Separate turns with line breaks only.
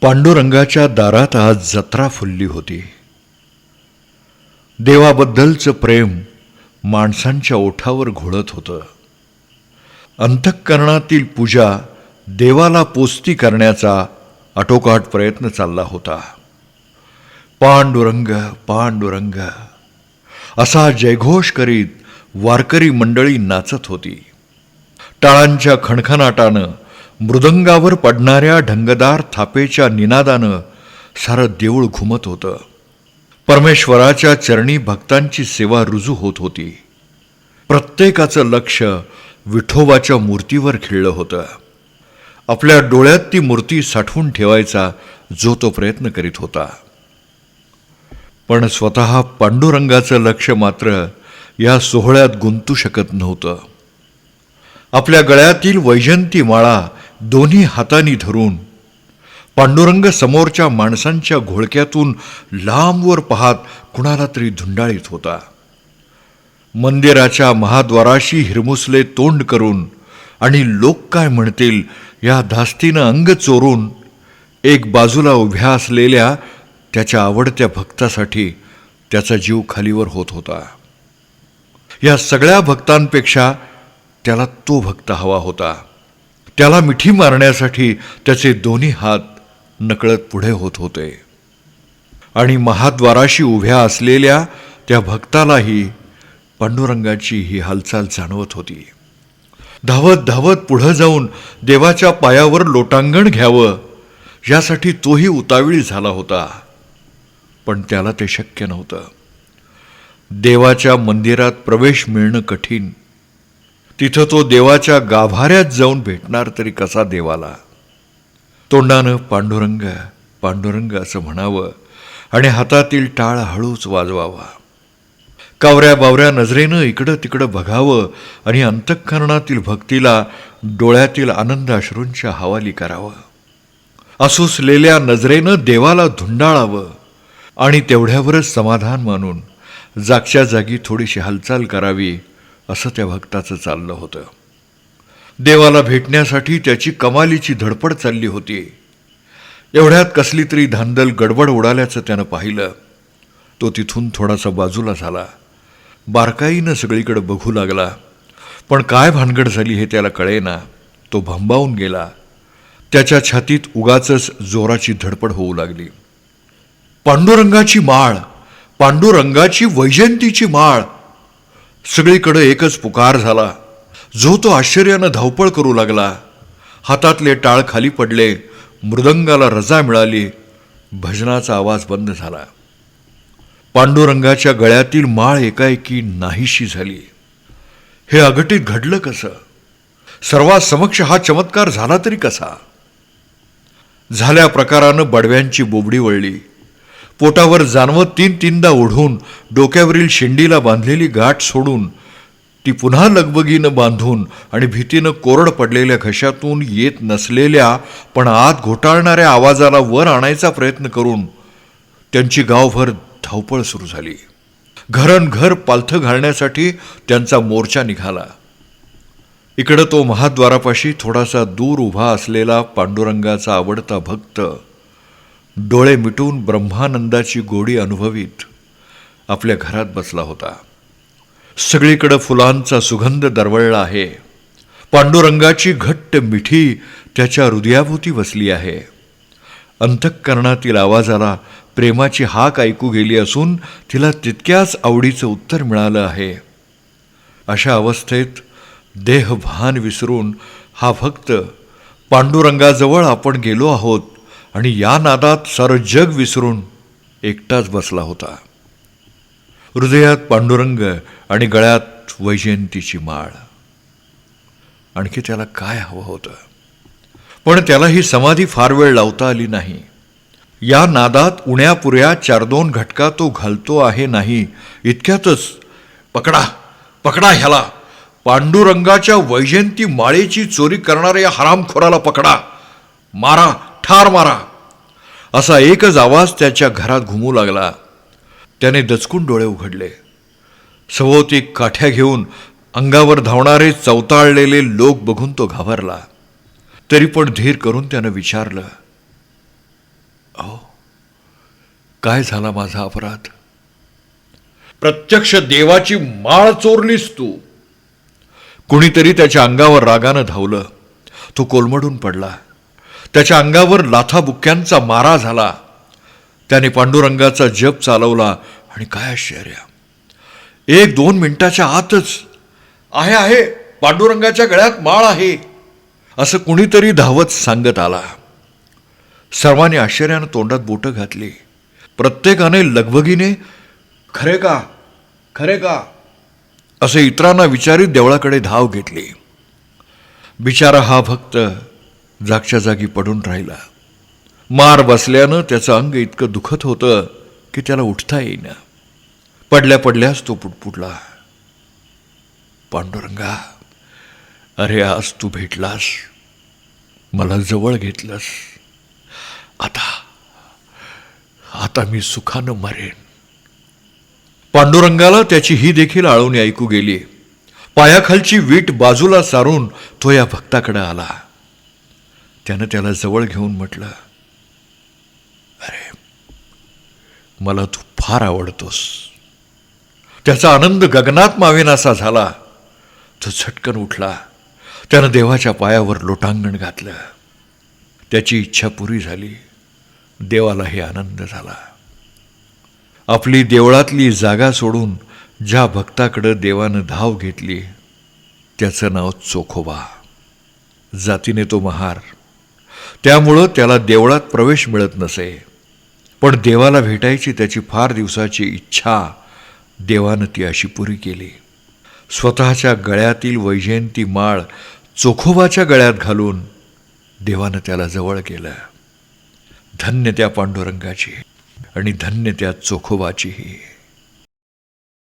पांडुरंगाच्या दारात आज जत्रा फुलली होती. देवाबद्दलचं प्रेम माणसांच्या ओठावर घोळत होतं. अंतःकरणातील पूजा देवाला पोस्ती करण्याचा आटोकाट प्रयत्न चालला होता. पांडुरंग पांडुरंग असा जयघोष करीत वारकरी मंडळी नाचत होती. टाळांच्या खणखणाटानं मृदंगावर पडणाऱ्या ढंगदार थापेच्या निनादानं सारं देऊळ घुमत होतं. परमेश्वराच्या चरणी भक्तांची सेवा रुजू होत होती. प्रत्येकाचं लक्ष विठोबाच्या मूर्तीवर खिळलं होतं. आपल्या डोळ्यात ती मूर्ती साठवून ठेवायचा जो तो प्रयत्न करीत होता. पण स्वतः पांडुरंगाचं लक्ष मात्र या सोहळ्यात गुंतू शकत नव्हतं. आपल्या गळ्यातील वैजंती माळा दोन्ही हातांनी धरून पांडुरंग समोरच्या माणसांच्या घोळक्यातून लांबवर पाहत कुणाला तरी धुंडाळीत होता. मंदिराच्या महाद्वाराशी हिरमुसले तोंड करून आणि लोक काय म्हणतील या धास्तीनं अंग चोरून एक बाजूला उभ्या असलेल्या त्याच्या आवडत्या भक्तासाठी त्याचा जीव खालीवर होत होता. या सगळ्या भक्तांपेक्षा त्याला तो भक्त हवा होता. त्याला मिठी मारण्यासाठी त्याचे दोन्ही हात नकळत पुढे होत होते. आणि महाद्वाराशी उभ्या असलेल्या त्या भक्तालाही पांडुरंगाची ही हालचाल जाणवत होती. धावत धावत पुढं जाऊन देवाच्या पायावर लोटांगण घ्यावं यासाठी तोही उतावीळी झाला होता. पण त्याला ते शक्य नव्हतं. देवाच्या मंदिरात प्रवेश मिळणं कठीण तिथं तो देवाच्या गाभाऱ्यात जाऊन भेटणार तरी कसा देवाला? तोंडानं पांडुरंग पांडुरंग असं म्हणावं आणि हातातील टाळ हळूच वाजवावा. कावऱ्या बावऱ्या नजरेनं इकडं तिकडं बघावं आणि अंतःकरणातील भक्तीला डोळ्यातील आनंद अश्रूंच्या हवाली करावं. असुसलेल्या नजरेनं देवाला धुंडाळावं आणि तेवढ्यावरच समाधान मानून जागच्या जागी थोडीशी हालचाल करावी असं त्या भक्ताचं चाललं होतं. देवाला भेटण्यासाठी त्याची कमालीची धडपड चालली होती. एवढ्यात कसली तरी धांदल गडबड उडाल्याचं त्यानं पाहिलं. तो तिथून थोडासा बाजूला झाला. बारकाईनं सगळीकडे बघू लागला. पण काय भानगड झाली हे त्याला कळेना. तो भंबावून गेला. त्याच्या छातीत उगाचच जोराची धडपड होऊ लागली. पांडुरंगाची माळ पांडुरंगाची वैजयंतीची माळ सगळीकडे एकच पुकार झाला. जो तो आश्चर्यानं धावपळ करू लागला. हातातले टाळ खाली पडले. मृदंगाला रजा मिळाली. भजनाचा आवाज बंद झाला. पांडुरंगाच्या गळ्यातील माळ एकाएकी नाहीशी झाली. हे अघटित घडलं कसं? सर्वात समक्ष हा चमत्कार झाला तरी कसा? झाल्या प्रकारानं बडव्यांची बोबडी वळली. पोटावर जानवं तीन तीनदा ओढून डोक्यावरील शेंडीला बांधलेली गाठ सोडून ती पुन्हा लगबगीनं बांधून आणि भीतीनं कोरड पडलेल्या घशातून येत नसलेल्या पण आत घोटाळणाऱ्या आवाजाला वर आणायचा प्रयत्न करून त्यांची गावभर धावपळ सुरू झाली. घरण घर पालथं घालण्यासाठी त्यांचा मोर्चा निघाला. इकडं तो महाद्वारापाशी थोडासा दूर उभा असलेला पांडुरंगाचा आवडता भक्त डोळे मिटून ब्रह्मानंदाची गोडी अनुभवीत आपल्या घरात बसला होता. सगळीकडं फुलांचा सुगंध दरवळला आहे. पांडुरंगाची घट्ट मिठी त्याच्या हृदयाभोवती बसली आहे. अंतःकरणातील आवाजाला प्रेमाची हाक ऐकू गेली असून तिला तितक्याच आवडीचं उत्तर मिळालं आहे. अशा अवस्थेत देहभान विसरून हा भक्त पांडुरंगाजवळ आपण गेलो आहोत आणि या नादात सारं जग विसरून एकटाच बसला होता. हृदयात पांडुरंग आणि गळ्यात वैजयंतीची माळ. आणखी त्याला काय हवं होतं? पण त्याला ही समाधी फार वेळ लावता आली नाही. या नादात उण्यापुऱ्या चार दोन घटका तो घालतो आहे नाही. इतक्यातच पकडा पकडा ह्याला. पांडुरंगाच्या वैजयंती माळेची चोरी करणाऱ्या या हरामखोराला पकडा. मारा ठार मारा. असा एकच आवाज त्याच्या घरात घुमू लागला. त्याने दचकून डोळे उघडले. सभोवती काठ्या घेऊन अंगावर धावणारे चवताळलेले लोक बघून तो घाबरला. तरी पण धीर करून त्यानं विचारलं काय झाला माझा अपराध? प्रत्यक्ष देवाची माळ चोरलीस तू. कुणीतरी त्याच्या अंगावर रागानं धावलं. तो कोलमडून पडला. त्याच्या अंगावर लाथाबुक्क्यांचा मारा झाला. त्याने पांडुरंगाचा जप चालवला आणि काय आश्चर्य. एक दोन मिनिटाच्या आतच आहे आहे पांडुरंगाच्या गळ्यात माळ आहे असं कुणीतरी धावत सांगत आला. सर्वांनी आश्चर्यानं तोंडात बोटं घातली. प्रत्येकाने लगबगीने खरे का? खरे का? असे इतरांना विचारित देवळाकडे धाव घेतली. बिचारा हा भक्त जागच्या जागी पडून राहिला. मार बसल्यानं त्याचं अंग इतकं दुखत होतं की त्याला उठता येईना. पडल्या पडल्यास तो पुटपुटला. पांडुरंगा अरे आज तू भेटलास. मला जवळ घेतलंस. आता आता मी सुखानं मरेन. पांडुरंगाला त्याची ही देखील आळवणी ऐकू गेली. पायाखालची वीट बाजूला सारून तो या भक्ताकडे आला. त्यानं त्याला जवळ घेऊन म्हटलं अरे मला तू फार आवडतोस. त्याचा आनंद गगनात मावेनासा झाला. तो झटकन उठला. त्यानं देवाच्या पायावर लोटांगण घातलं. त्याची इच्छा पुरी झाली. देवालाही आनंद झाला. आपली देवळातली जागा सोडून ज्या भक्ताकडं देवानं धाव घेतली त्याचं नाव चोखोबा. जातीने तो महार. त्यामुळं त्याला देवळात प्रवेश मिळत नसे. पण देवाला भेटायची त्याची फार दिवसाची इच्छा देवानं ती अशी पुरी केली. स्वतःच्या गळ्यातील वैजयंती माळ चोखोबाच्या गळ्यात घालून देवानं त्याला जवळ केलं. धन्य त्या पांडुरंगाची आणि धन्य त्या चोखोबाचीही.